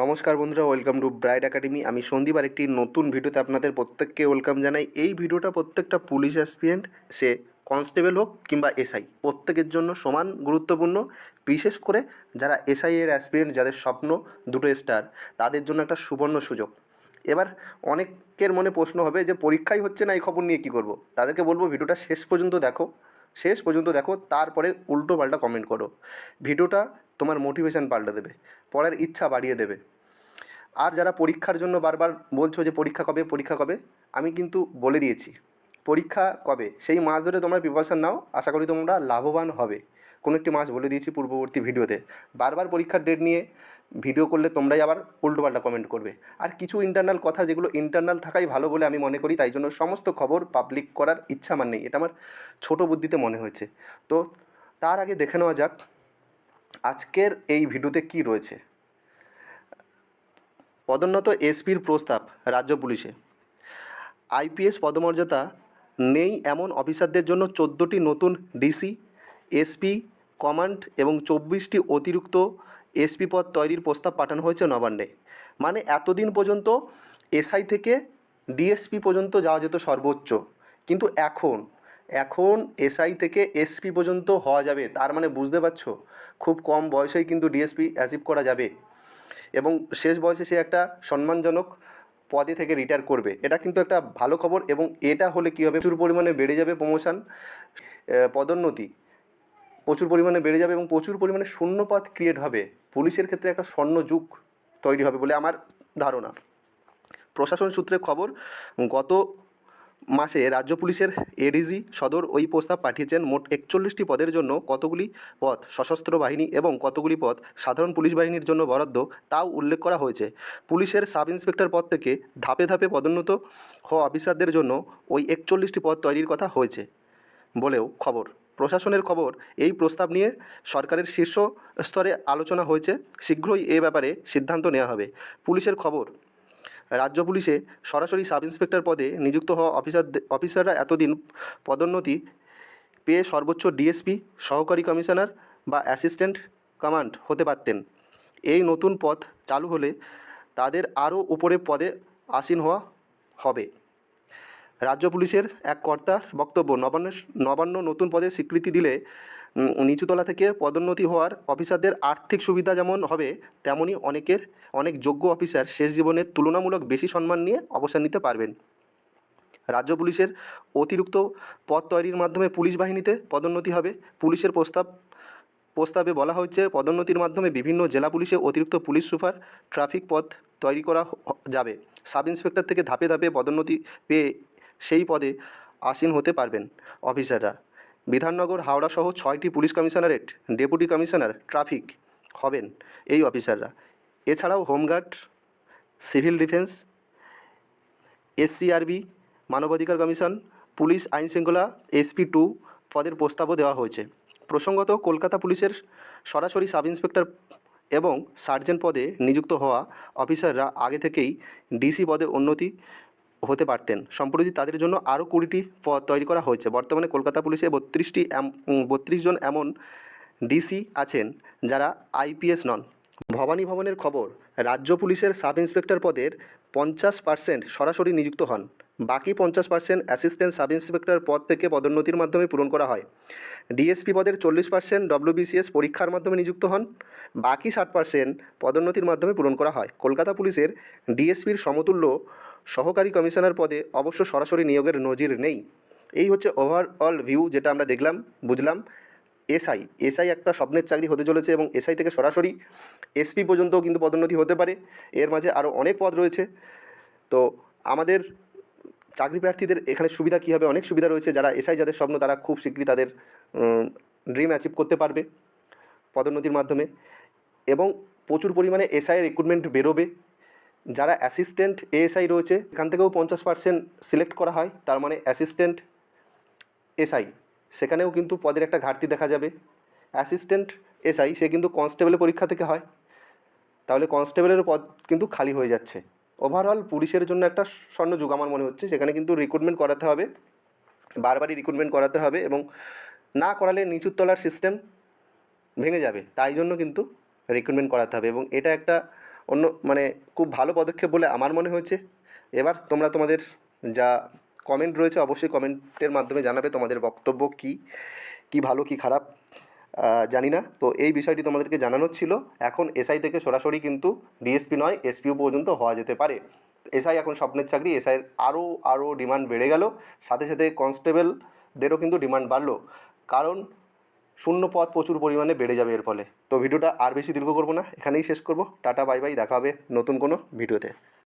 নমস্কার বন্ধুরা welcome to bright academy আমি সন্দীপ আর একটি নতুন ভিডিওতে আপনাদের প্রত্যেককে ওয়েলকাম জানাই। এই ভিডিওটা প্রত্যেকটা পুলিশ অ্যাসপিরেন্ট সে কনস্টেবল হোক কিংবা এসআই প্রত্যেকের জন্য সমান গুরুত্বপূর্ণ। বিশেষ করে যারা এসআই এর অ্যাসপিরেন্ট যাদের স্বপ্ন দুটো স্টার তাদের জন্য একটা সুবর্ণ সুযোগ। এবার অনেকের মনে প্রশ্ন হবে যে, পরীক্ষাই হচ্ছে না, এই খবর নিয়ে কী করব? তাদেরকে বলব, ভিডিওটা শেষ পর্যন্ত দেখো। শেষ পর্যন্ত দেখো, তারপরে উল্টো পাল্টা কমেন্ট করো। ভিডিওটা তোমার মোটিভেশান পাল্টে দেবে, পড়ার ইচ্ছা বাড়িয়ে দেবে। আর যারা পরীক্ষার জন্য বারবার বলছো যে পরীক্ষা কবে পরীক্ষা কবে, আমি কিন্তু বলে দিয়েছি। পরীক্ষা কবে? সেই মাস ধরে তোমরা প্রিপারেশান নাও, আশা করি তোমরা লাভবান হবে। কোনো একটি মাস বলে দিয়েছি পূর্ববর্তী ভিডিওতে। বারবার পরীক্ষার ডেট নিয়ে ভিডিও করলে তোমরাই আবার উল্টোপাল্টা কমেন্ট করবে। আর কিছু ইন্টারনাল কথা যেগুলো ইন্টারনাল থাকাই ভালো বলে আমি মনে করি, তাই জন্য সমস্ত খবর পাবলিক করার ইচ্ছা আমার নেই। এটা আমার ছোটো বুদ্ধিতে মনে হয়েছে। তো তার আগে দেখে নেওয়া যাক আজকের এই ভিডিওতে কি রয়েছে। পদোন্নত এসপির প্রস্তাব রাজ্য পুলিশে। আইপিএস পদমর্যাদা নেই এমন অফিসারদের জন্য চোদ্দোটি নতুন ডিসি, এসপি কমান্ড এবং চব্বিশটি অতিরিক্ত এসপি পদ তৈরির প্রস্তাব পাঠানো হয়েছে নবান্নে। মানে এতদিন পর্যন্ত এসআই থেকে ডিএসপি পর্যন্ত যাওয়া যেত সর্বোচ্চ। কিন্তু এখন এখন এসআই থেকে এসপি পর্যন্ত হওয়া যাবে, তার মানে বুঝতে পারছ? খুব কম বয়সেই কিন্তু ডিএসপি অ্যাচিভ করা যাবে। এবং শেষ বয়সে সে একটা সম্মানজনক পদে থেকে রিটায়ার করবে। এটা কিন্তু একটা ভালো খবর এবং এটা হলে কী হবে? প্রচুর পরিমাণে বেড়ে যাবে প্রমোশন পদোন্নতি। প্রচুর পরিমাণে বেড়ে যাবে এবং প্রচুর পরিমাণে শূন্যপদ ক্রিয়েট হবে। পুলিশের ক্ষেত্রে একটা স্বর্ণ যুগ তৈরি হবে বলে আমার ধারণা। প্রশাসন সূত্রে খবর, গত মাসে রাজ্য পুলিশের এডিজি সদর ওই প্রস্তাব পাঠিয়েছেন মোট একচল্লিশটি পদের জন্য। কতগুলি পদ সশস্ত্র বাহিনী এবং কতগুলি পদ সাধারণ পুলিশ বাহিনীর জন্য বরাদ্দ তাও উল্লেখ করা হয়েছে। পুলিশের সাব ইন্সপেক্টর পদ থেকে ধাপে ধাপে পদোন্নত হওয়া অফিসারদের জন্য ওই একচল্লিশটি পদ তৈরির কথা হয়েছে বলেও খবর। প্রশাসনের খবর এই প্রস্তাব নিয়ে সরকারের শীর্ষ স্তরে আলোচনা হয়েছে। শীঘ্রই এ ব্যাপারে সিদ্ধান্ত নেওয়া হবে। পুলিশের খবর, রাজ্য পুলিশে সরাসরি সাব ইন্সপেক্টর পদে নিযুক্ত হওয়া অফিসার অফিসাররা এতদিন পদোন্নতি পেয়ে সর্বোচ্চ ডিএসপি, সহকারী কমিশনার বা অ্যাসিস্ট্যান্ট কমান্ড হতে পারতেন। এই নতুন পদ চালু হলে তাদের আরও উপরে পদে আসীন হওয়া হবে। রাজ্য পুলিশের এক কর্তার বক্তব্য, নবান্ন নবান্ন নতুন পদে স্বীকৃতি দিলে নিচুতলা থেকে পদোন্নতি হওয়ার অফিসারদের আর্থিক সুবিধা যেমন হবে তেমনই অনেকের, অনেক যোগ্য অফিসার শেষ জীবনের তুলনামূলক বেশি সম্মান নিয়ে অবসর নিতে পারবেন। রাজ্য পুলিশের অতিরিক্ত পদ তৈরির মাধ্যমে পুলিশ বাহিনীতে পদোন্নতি হবে। পুলিশের প্রস্তাব, প্রস্তাবে বলা হয়েছে, পদোন্নতির মাধ্যমে বিভিন্ন জেলা পুলিশে অতিরিক্ত পুলিশ সুপার ট্রাফিক পথ তৈরি করা যাবে। সাব ইন্সপেক্টর থেকে ধাপে ধাপে পদোন্নতি পেয়ে সেই পদে আসীন হতে পারবেন অফিসাররা। বিধাননগর, হাওড়া সহ ছয়টি police commissionerate, deputy commissioner traffic হবেন এই অফিসাররা। এছাড়াও হোমগার্ড, সিভিল ডিফেন্স, এসসিআরবি, মানবাধিকার কমিশন, পুলিশ আইন শৃঙ্খলা, এসপি টু পদের প্রস্তাবও দেওয়া হয়েছে। প্রসঙ্গত কলকাতা পুলিশের সরাসরি সাব ইন্সপেক্টর এবং সার্জেন্ট পদে নিযুক্ত হওয়া অফিসাররা আগে থেকেই ডিসি পদে উন্নতি হতে পারতেন। সম্প্রতি তাদের জন্য আরও কুড়িটি পদ তৈরি করা হয়েছে। বর্তমানে কলকাতা পুলিশে বত্রিশটি বত্রিশ জন এমন ডিসি আছেন যারা আইপিএস নন। ভবানী ভবনের খবর, রাজ্য পুলিশের সাব ইন্সপেক্টর পদের পঞ্চাশ পার্সেন্ট সরাসরি নিযুক্ত হন। বাকি পঞ্চাশ পার্সেন্ট অ্যাসিস্ট্যান্ট সাব ইন্সপেক্টর পদ থেকে পদোন্নতির মাধ্যমে পূরণ করা হয়। ডিএসপি পদের চল্লিশ পার্সেন্ট ডব্লিউবিসিএস পরীক্ষার মাধ্যমে নিযুক্ত হন। বাকি ষাট পার্সেন্ট পদোন্নতির মাধ্যমে পূরণ করা হয়। কলকাতা পুলিশের ডিএসপির সমতুল্য সহকারী কমিশনার পদে অবশ্য সরাসরি নিয়োগের নজির নেই। এই হচ্ছে ওভারঅল ভিউ যেটা আমরা দেখলাম, বুঝলাম। এসআই এসআই একটা স্বপ্নের চাকরি হতে চলেছে এবং এসআই থেকে সরাসরি এসপি পর্যন্তও কিন্তু পদোন্নতি হতে পারে। এর মাঝে আরও অনেক পদ রয়েছে। তো আমাদের চাকরি প্রার্থীদের এখানে সুবিধা কী হবে? অনেক সুবিধা রয়েছে। যারা এসআই, যাদের স্বপ্ন, তারা খুব শীঘ্রই তাদের ড্রিম অ্যাচিভ করতে পারবে পদোন্নতির মাধ্যমে। এবং প্রচুর পরিমাণে এসআইয়ের রিক্রুটমেন্ট বেরোবে। যারা অ্যাসিস্ট্যান্ট এএসআই রয়েছে, এখান থেকেও পঞ্চাশ পার্সেন্ট সিলেক্ট করা হয়, তার মানে অ্যাসিস্ট্যান্ট এসআই সেখানেও কিন্তু পদের একটা ঘাটতি দেখা যাবে। অ্যাসিস্ট্যান্ট এসআই সে কিন্তু কনস্টেবলের পরীক্ষা থেকে হয়। তাহলে কনস্টেবলের পদ কিন্তু খালি হয়ে যাচ্ছে। ওভারঅল পুলিশের জন্য একটা স্বর্ণযুগ আমার মনে হচ্ছে। সেখানে কিন্তু রিক্রুটমেন্ট করাতে হবে, বারবারই রিক্রুটমেন্ট করাতে হবে এবং না করালে নিচুর তলার সিস্টেম ভেঙে যাবে। তাই জন্য কিন্তু রিক্রুটমেন্ট করাতে হবে এবং এটা একটা অন্য মানে খুব ভালো পদক্ষেপ বলে আমার মনে হয়েছে। এবার তোমরা তোমাদের যা কমেন্ট রয়েছে অবশ্যই কমেন্টের মাধ্যমে জানাবে তোমাদের বক্তব্য কী কী ভালো, কী খারাপ জানি না। তো এই বিষয়টি তোমাদেরকে জানানোর ছিল। এখন এসআই থেকে সরাসরি কিন্তু ডিএসপি নয় এসপিও পর্যন্ত হওয়া যেতে পারে। এসআই এখন স্বপ্নের চাকরি এসআইয়ের আরও আরও ডিমান্ড বেড়ে গেল। সাথে সাথে কনস্টেবলদেরও কিন্তু ডিমান্ড বাড়লো। কারণ শূন্য পদ প্রচুর পরিমাণে বেড়ে যাবে এর ফলে। তো ভিডিওটা আর বেশি দীর্ঘ করব না, এখানেই শেষ করব। টাটা, বাই বাই, দেখা হবে নতুন কোনো ভিডিওতে।